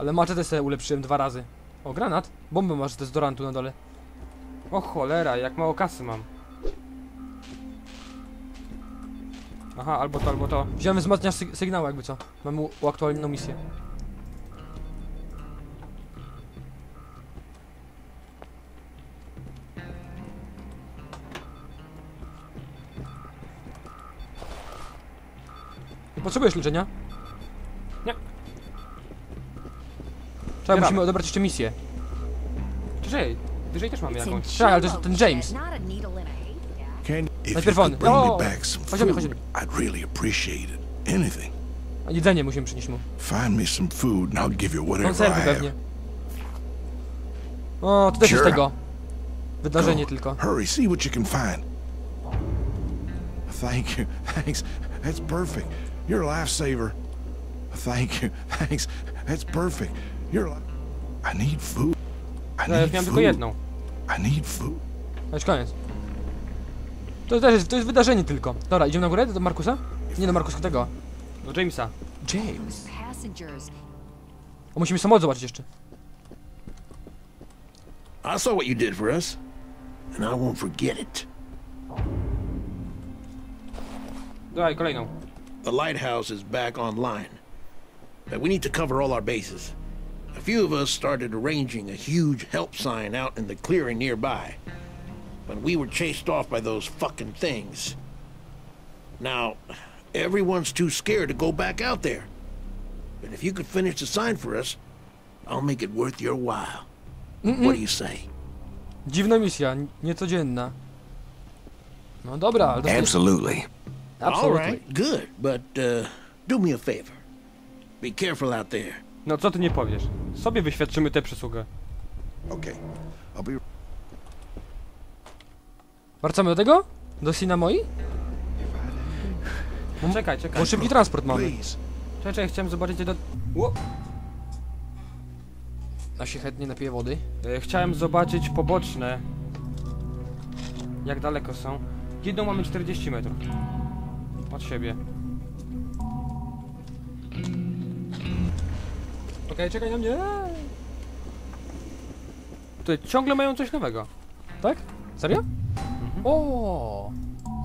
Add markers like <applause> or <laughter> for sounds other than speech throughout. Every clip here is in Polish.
Ale maczetę sobie ulepszyłem dwa razy. O, granat. Bombę masz z dezodorantu na dole. O cholera, jak mało kasy mam. Aha, albo to, albo to. Wziąłem wzmacniacz syg sygnału jakby co. Mamy u- uaktualnioną misję. Potrzebujesz leczenia? Czekaj, Nie musimy odebrać jeszcze misję. Wyżej, wyżej też mamy jakąś. Tak, ale to jest ten James. Can If Najpierw on. could bring O! me back some Chodźmy, food, chodźmy. I'd really appreciate it. Anything. A jedzenie musimy przynieść mu. Find me some food and I'll give you whatever I Konserwy have. pewnie. O, to też jest Sure. tego. Wydarzenie tylko. Hurry, see what you can find. Thank you. <laughs> Thanks. That's perfect. You're a lifesaver. Thank you. <laughs> Thanks. That's perfect. You're a li- I need food. I No, ja miałem tylko food. jedną. I need food. A już koniec. To jest, to jest wydarzenie tylko. Dobra, idziemy na górę do Markusa? Nie do Markusa, tego. Do Jamesa. James. O, musimy samochód zobaczyć jeszcze. I saw what you did for us, and I won't forget it. Dawaj, kolejną. The lighthouse is back online, but we need to cover all our bases. A few of us started arranging a huge help sign out in the clearing nearby, when we were chased off by those fucking things. Now, everyone's too scared to go back out there. But if you could finish the sign for us, I'll make it worth your while. What do you say? Dziwna misja, niecodzienna. No dobra, ale dostajesz... Absolutely. All Absolutely. right, good. But uh, do me a favor. Be careful out there. No co ty nie powiesz? Sobie wyświadczymy tę przysługę. Okay. I'll be Wracamy do tego? Do Sinamoi? Czekaj, czekaj. Bo szybki transport mamy. please. Czekaj, czekaj, chciałem zobaczyć do... Ło! A się chętnie napije wody. E, Chciałem zobaczyć poboczne. Jak daleko są? Jedną mamy 40 metrów. Od siebie. Okej, czekaj na mnie. Tutaj ciągle mają coś nowego. Tak? Serio? O!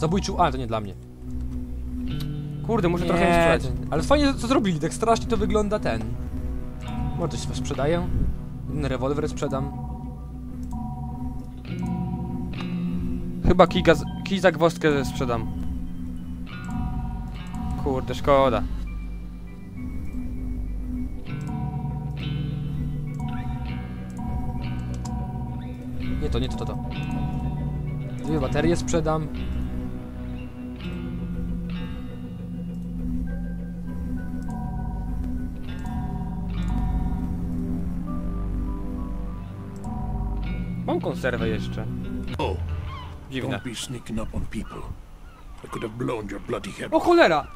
Zabójczył... A, to nie dla mnie. Kurde, muszę trochę im sprzedać. ale fajnie co zrobili, tak strasznie to wygląda ten. Może coś sprzedaję? Jeden rewolwer sprzedam. Chyba kij, gaz... kij za gwozdkę sprzedam. Kurde, szkoda. Nie to, nie to, to, to. Dwie baterie sprzedam. Mam konserwę jeszcze. Oh, Dziwne. don't be sneaking up on people. I could have blown your bloody head O cholera!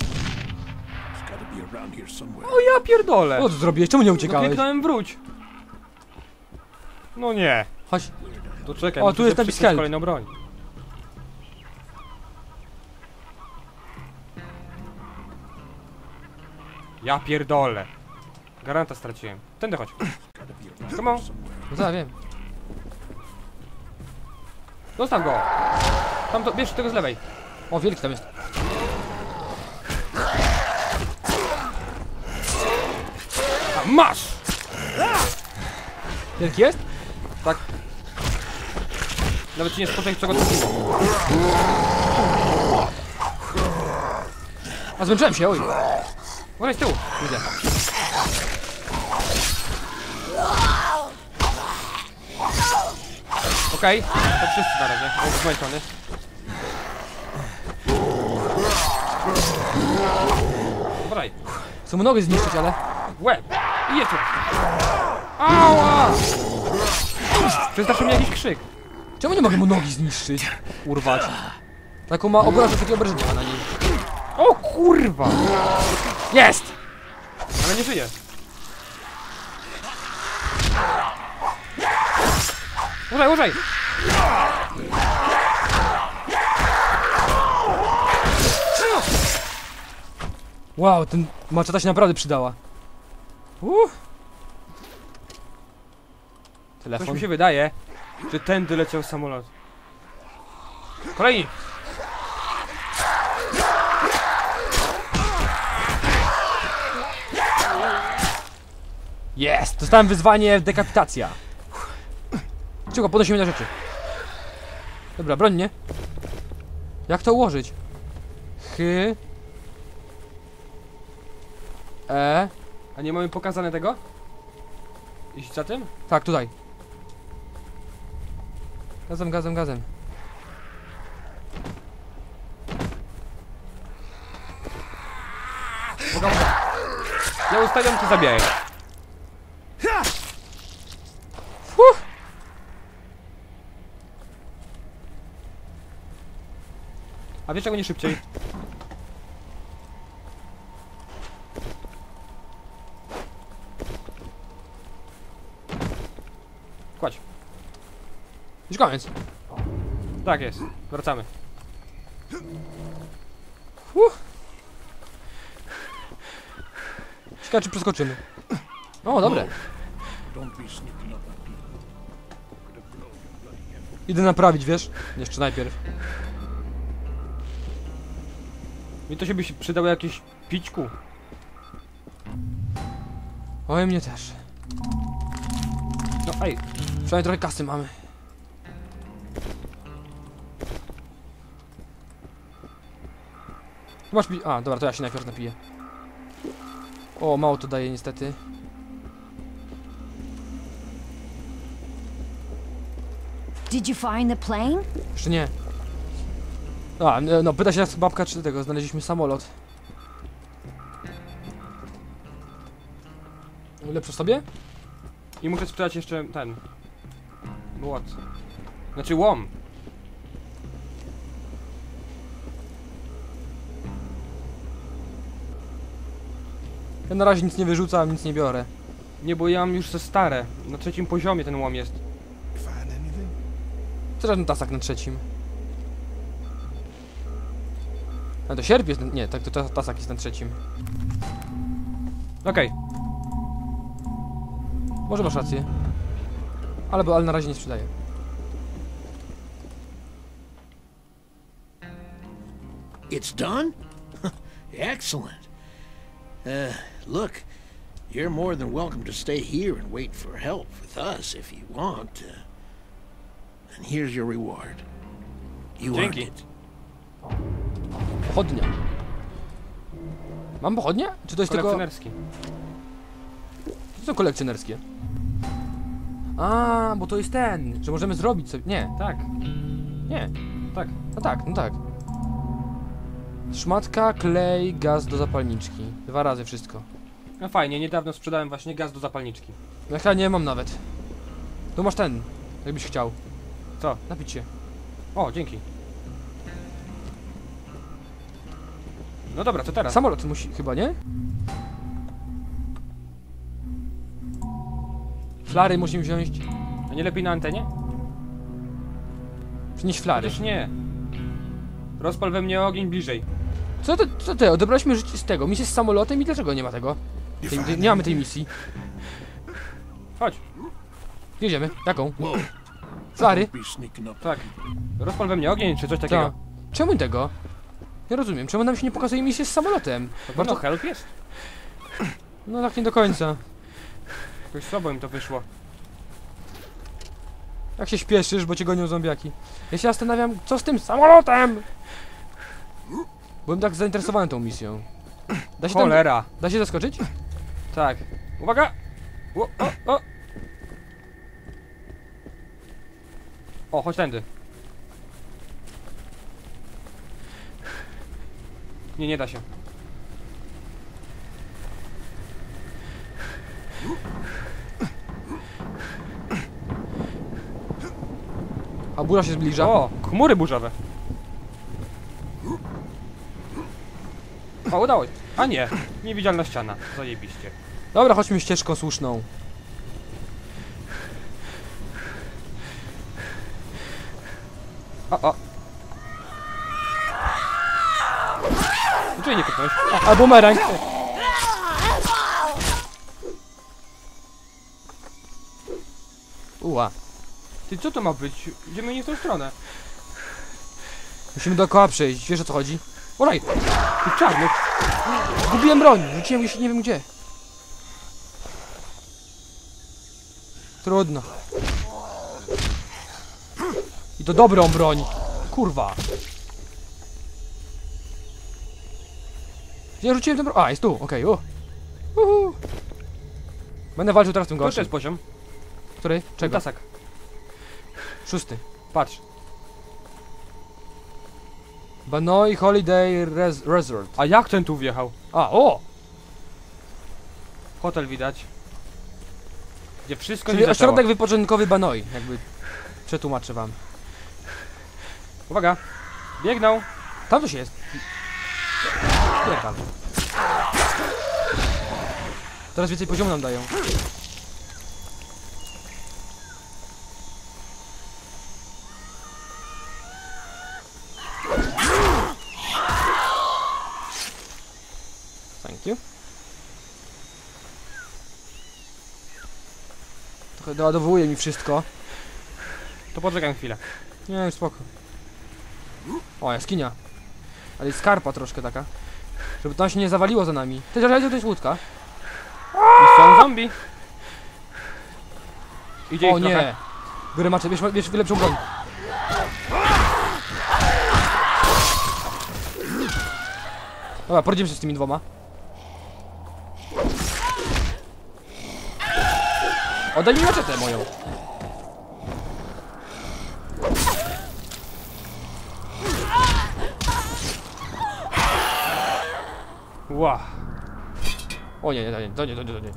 It's gotta be around here somewhere. O ja pierdolę! O, co zrobiłeś? Czemu nie uciekałeś? kliknąłem wróć. No nie. Chodź. To czekaj, O, tu jest sobie napis przypisać help. kolejną broń. Ja pierdolę. Garanta straciłem. Tędy chodź. Come on. No tak, wiem. Zostaw go. Tam to, bierz tego z lewej. O, wielki tam jest. A, masz! Wielki jest? Tak. Nawet ci nie spoczęć czego było. A zmęczyłem się, oj. Uważaj z tyłu. Widzę. Okej, to wszyscy na razie. On jest zmęczony. Chcę mu nogę zniszczyć, ale... Łeb! I jeszcze raz. Ała! Przestraszył mnie jakiś krzyk. Czemu nie mogę mu nogi zniszczyć? Urwać. Taką ma obrażę, takie obrażenia na nim. O kurwa! Jest! Ale nie żyje. Użaj, użaj! Wow, ten maczeta się naprawdę przydała. Uff. Coś Telefon. mi się wydaje, że tędy leciał samolot. Kolejni! Jest! Dostałem wyzwanie dekapitacja. Cicho, podnosimy na rzeczy. Dobra, broń nie. Jak to ułożyć? Chy. E. A nie mamy pokazane tego? Iść za tym? Tak, tutaj. Gazem, gazem, gazem. Ja ustawiam, ty zabijaj. A wiesz czego nie szybciej? Już koniec. Tak jest. Wracamy. Ciekawe, czy przeskoczymy. O, dobre. Idę naprawić, wiesz? Jeszcze najpierw. Mi to się by się przydało jakieś pićku. Oj, mnie też. No ej, Przynajmniej trochę kasy mamy. Masz pi... A, dobra, to ja się najpierw napiję. O, mało to daje niestety. Did you find the plane? Jeszcze nie. A, no pyta się nas babka, czy tego, znaleźliśmy samolot. Lepszy sobie? i muszę sprzedać jeszcze ten. Młot. Znaczy łom. Ja na razie nic nie wyrzucam, nic nie biorę. Nie, bo ja mam już te stare. Na trzecim poziomie ten łom jest. Co ten tasak na trzecim? A to sierp jest, na- nie, tak to ta- tasak jest na trzecim. Okej, Może masz rację. Ale, bo- ale na razie nie sprzedaję. It's done? <laughs> Excellent. Uh, look, you're more than welcome to stay here and wait for help with us if you want. Uh, and here's your reward. You earned Dzięki. it. Pochodnia. Mam pochodnie? Czy to jest tylko... kolekcjonerski. To są kolekcjonerskie. A, bo to jest ten, że możemy zrobić sobie... Nie, Tak, nie. tak. No tak, no tak. Szmatka, klej, gaz do zapalniczki. Dwa razy wszystko. No fajnie, niedawno sprzedałem właśnie gaz do zapalniczki. Ja nie mam nawet. Tu masz ten, jakbyś chciał. Co? Napić się. O, dzięki. No dobra, to teraz. Samolot musi, chyba, nie? Flary musimy wziąć. A nie lepiej na antenie? Przynieś flary. Przecież nie. Rozpal we mnie ogień bliżej. Co ty, co ty, odebraliśmy życie z tego, misję z samolotem i dlaczego nie ma tego? Tej, nie mamy tej misji. Chodź, Jedziemy. Be sneaking up. tak. Rozpal we mnie ogień, czy coś takiego. Tak. Czemu tego? Nie rozumiem, czemu nam się nie pokazuje misję z samolotem? To Bardzo- bardzo help jest. No tak nie do końca. Jakoś słabo im to wyszło. Jak się śpieszysz, bo cię gonią zombiaki. Ja się zastanawiam, co z tym samolotem? Byłem tak zainteresowany tą misją. Da się, tam, Cholera. da się zaskoczyć? Tak. Uwaga! O, o, o! O, chodź tędy. Nie, nie da się. A burza się zbliża. O, chmury burzowe. O, udało się. A nie, niewidzialna ściana. Zajebiście. Dobra, chodźmy ścieżką słuszną. A, a. Dlaczego nie kopnąłeś? A, a bumerang! Uła. Ty, co to ma być? Idziemy nie w tą stronę. Musimy dookoła przejść, wiesz o co chodzi? Olaj! Ty czarny! Zgubiłem broń! Rzuciłem już nie wiem gdzie. Trudno. I to dobrą broń. Kurwa. Gdzie rzuciłem tę broń? A, jest tu, okej, okay, Uhu. Będę walczył teraz w tym To też gorszym. jest poziom. Który? Czego? Tasak. Szósty. Patrz. Banoi Holiday Res Resort. A jak ten tu wjechał? A, o! Hotel widać. Gdzie wszystko Czyli się ośrodek zaczęło. wypoczynkowy Banoi, jakby przetłumaczę wam. Uwaga. Biegną. Tam coś jest. Pierdal. Teraz więcej poziomu nam dają. Thank you. Trochę doładowuje mi wszystko. To poczekam chwilę. Nie, już spoko. O, jaskinia. Ale jest skarpa troszkę taka. Żeby tam się nie zawaliło za nami. Ty, że to jest łódka. I są zombie. Idzie O ich nie. trochę. Biorę maczę, bierz, bierz lepszą broń. Dobra, poradzimy się z tymi dwoma. Oddaj mi maczetę moją. Ła. O nie, nie, nie, to nie, to nie, to nie.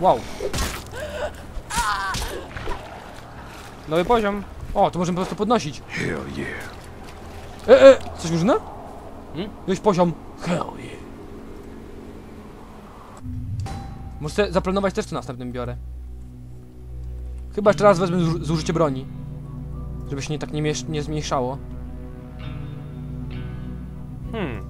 Wow. Nowy poziom. O, to możemy po prostu podnosić. Hell yeah. E, e, coś różne? Hmm? Jakiś poziom. Hell Muszę zaplanować też co następnym biorę. Chyba jeszcze raz wezmę zu- zużycie broni. Żeby się nie tak nie, nie zmniejszało. Hmm.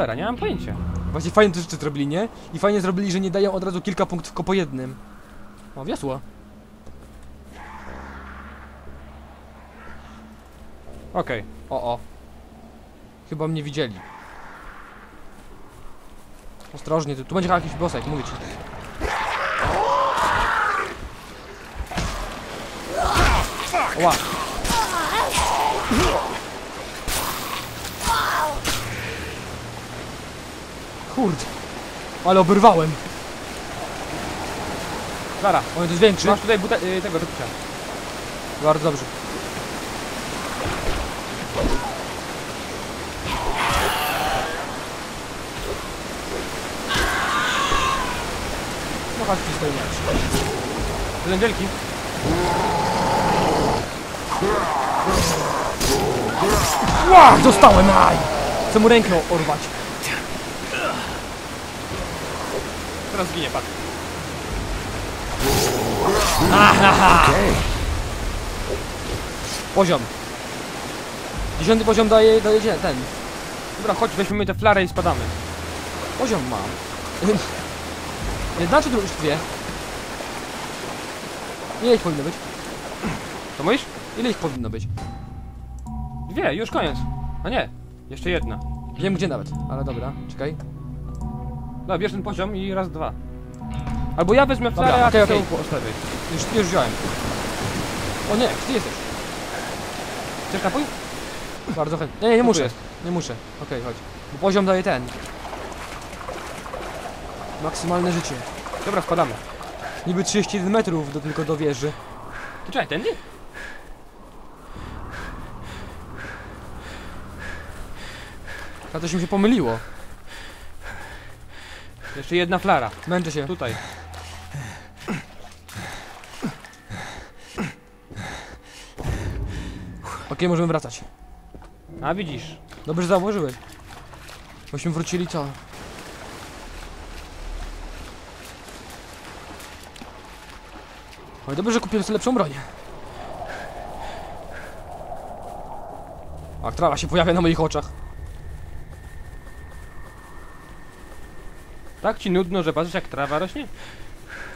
Cholera, nie mam pojęcia. Właśnie fajnie te rzeczy zrobili, nie? I fajnie zrobili, że nie dają od razu kilka punktów tylko po jednym. O, wiosło. Okej. O, o. Chyba mnie widzieli. Ostrożnie, tu, tu będzie jakiś bossek, mówię ci. Ła. Kurde. Ale oberwałem. Klara, On to jest większy. masz tutaj bute y, tego do picia. Bardzo dobrze. No chodź, stoi mecz. Jeden wielki. Ła! Dostałem, aj! Chcę mu rękę orwać. Teraz zginie, patrz. Poziom. Dziesiąty poziom daje, daje ten. Dobra, chodź, weźmiemy tę flarę i spadamy. Poziom mam. Jedna czy dru- już dwie? Ile ich powinno być? To mówisz? Ile ich powinno być? Dwie, już koniec. A nie, jeszcze jedna. Wiem gdzie nawet, ale dobra, czekaj. Dobra, bierz ten poziom i raz, dwa. Albo ja wezmę Dobra, flarę, a okej, ty okej. okay. Już, już wziąłem. O nie, gdzie jesteś? Chcesz napój? Bardzo chętnie. Nie, nie, muszę. jest. Nie muszę. Okej, chodź. Bo poziom daje ten. Maksymalne życie. Dobra, spadamy. Niby 31 metrów do, tylko do wieży. Ty czekaj, tędy? A coś mi się pomyliło. Jeszcze jedna flara. Męczę się. Tutaj. Okej, możemy wracać. A widzisz. Dobrze że zauważyłeś. Bośmy wrócili co? Oj, dobrze, że kupiłem sobie lepszą broń. A trawa się pojawia na moich oczach. Tak ci nudno, że patrzysz jak trawa rośnie?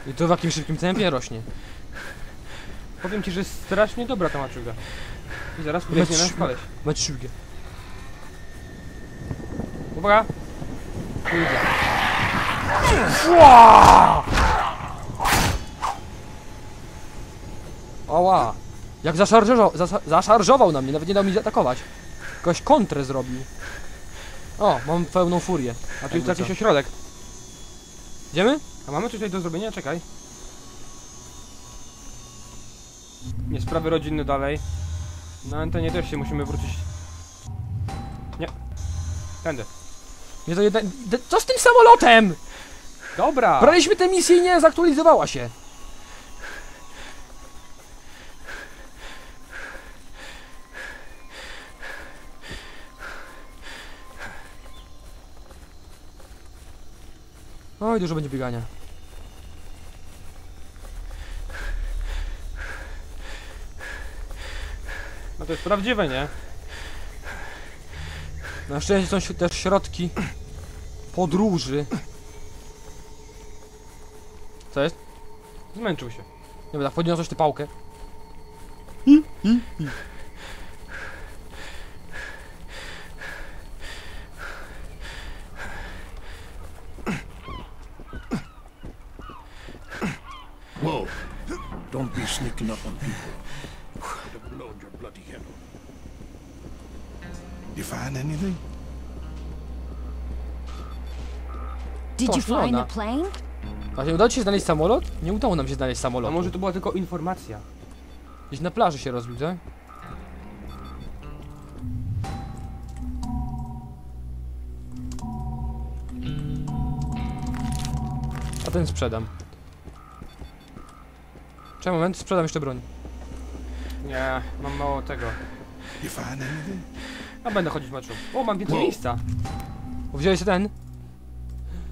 I to w jakim szybkim tempie rośnie. Powiem ci, że jest strasznie dobra ta maczuga. I zaraz biegnie nasz koleś. Szybkie. Uwaga! Ła! Ała! Jak zaszarżował, zasa, zaszarżował na mnie, nawet nie dał mi zaatakować. Jakoś kontrę zrobił. O, mam pełną furię. A tu jest jakiś ośrodek. Idziemy? A mamy coś tutaj do zrobienia? Czekaj. Nie, sprawy rodzinne dalej. Na antenie też się musimy wrócić. Nie. Tędy. Nie to jeden... de- Co z tym samolotem? Dobra! Braliśmy tę misję i nie zaktualizowała się. Oj, dużo będzie biegania. No to jest prawdziwe, nie? Na szczęście są też środki podróży. Co jest? Zmęczył się. Nie wiem, tak podniosłeś tę pałkę. Whoa. Don't be sneaking up on people. Have blown your bloody head off. You find anything? Did you find the plane? Właśnie udało ci się znaleźć samolot? Nie udało nam się znaleźć A samolotu. może to była tylko informacja? Gdzieś na plaży się rozbił, tak? A ten sprzedam. Czekaj moment, sprzedam jeszcze broń. Nie, mam mało tego. A będę chodzić meczu. O, mam więcej miejsca. O, Wziąłeś ten?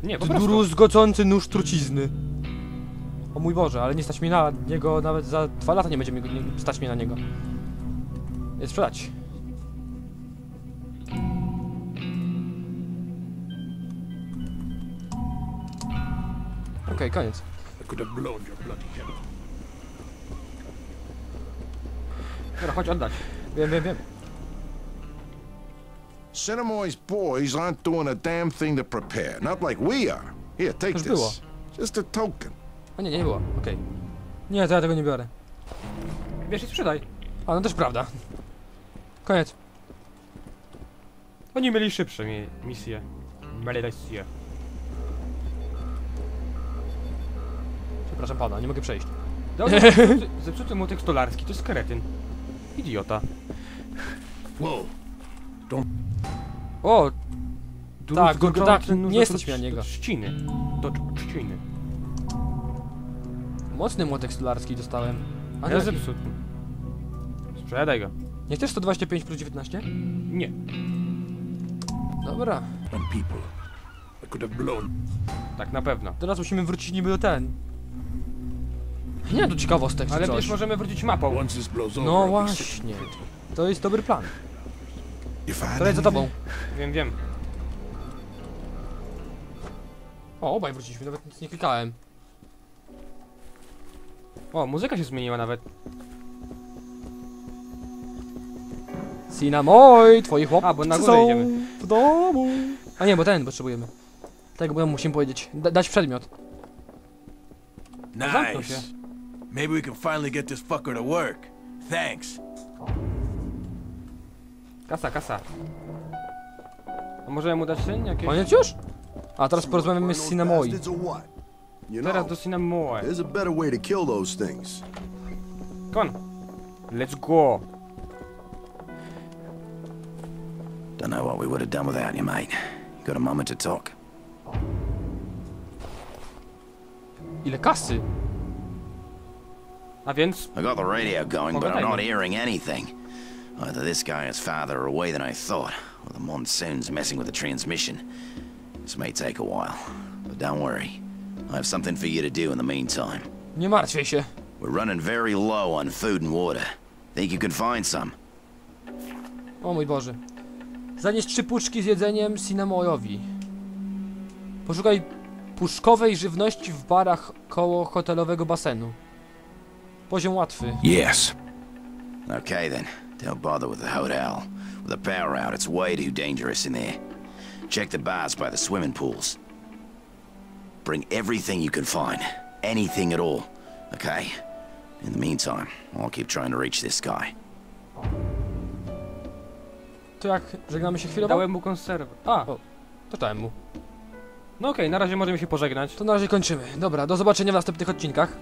Nie, po prostu. Druzgocący nóż trucizny. O mój Boże, ale nie stać mi na niego, nawet za dwa lata nie będzie mi nie stać mnie na niego. Jest sprzedać. Okej, koniec. I could have blown your bloody head off. Dobra, chodź oddać. Wiem, wiem, wiem. Cinemoy's boys aren't doing a damn thing to prepare. Not like we are. Here, take Już this. było. Just a token. A nie, nie było, okej. Nie, to ja tego nie biorę. Wiesz i sprzedaj. A, no też prawda. Koniec. Oni mieli szybsze mi misje. Misje. Przepraszam pana, nie mogę przejść. <laughs> Zepsuty, zepsuty młotek stolarski to jest kretyn. Idiota. Whoa. O, Tak, Druzgocący tak, nie do mi na niego. Do trzciny. Do trzciny. mocny młotek stolarski dostałem. A Ja nie, zepsuty. Sprzedaj go. nie chcesz 125 plus 19? Nie. Dobra. On people. I could have blown. Tak, na pewno. Teraz musimy wrócić niby do ten. Nie tu ciekawostek czy Ale coś. wiesz, możemy wrócić mapą. Once this blows over, No I'll be sick. właśnie. To jest dobry plan. You find To jest za anything? tobą. Wiem, wiem. O, obaj wróciliśmy, nawet nic nie klikałem. O, muzyka się zmieniła nawet. Cinamoj, twoi chłopcy A, bo na górę są idziemy. w domu. A nie, bo ten potrzebujemy. Tego bo musimy powiedzieć. Da dać przedmiot. zamknął się. Nice. Maybe we can finally get this fucker to work. Thanks. Kasa, kasa. A możemy mu dać ten jakieś... Koniec już? A teraz porozmawiamy z Cinamoi. Bastards or what? You Teraz know, do Cinnamon. there's a better way to kill those things. Come on. Let's go. Don't know what we would have done without you, mate. You got a moment to talk? Ile kasy? A więc... I got the radio going, but I'm not hearing anything. Either this guy is farther away than I thought, or the monsoon's messing with the transmission. This may take a while, but don't worry. I have something for you to do in the meantime. Nie martwię się. We're running very low on food and water. Think you can find some? O mój Boże. Zanieś trzy puszki z jedzeniem Sinamojowi. Poszukaj puszkowej żywności w barach koło hotelowego basenu. Poziom łatwy. Yes. Okay then. Don't bother with the hotel. With the power out, it's way too dangerous in there. Check the bars by the swimming pools. Bring everything you can find. Anything at all. Okay? In the meantime, I'll keep trying to reach this guy. To jak żegnamy się chwilowo? Dałem mu konserwę. A, O. To dałem mu. no okej, na razie możemy się pożegnać. To na razie kończymy. Dobra, do zobaczenia w następnych odcinkach.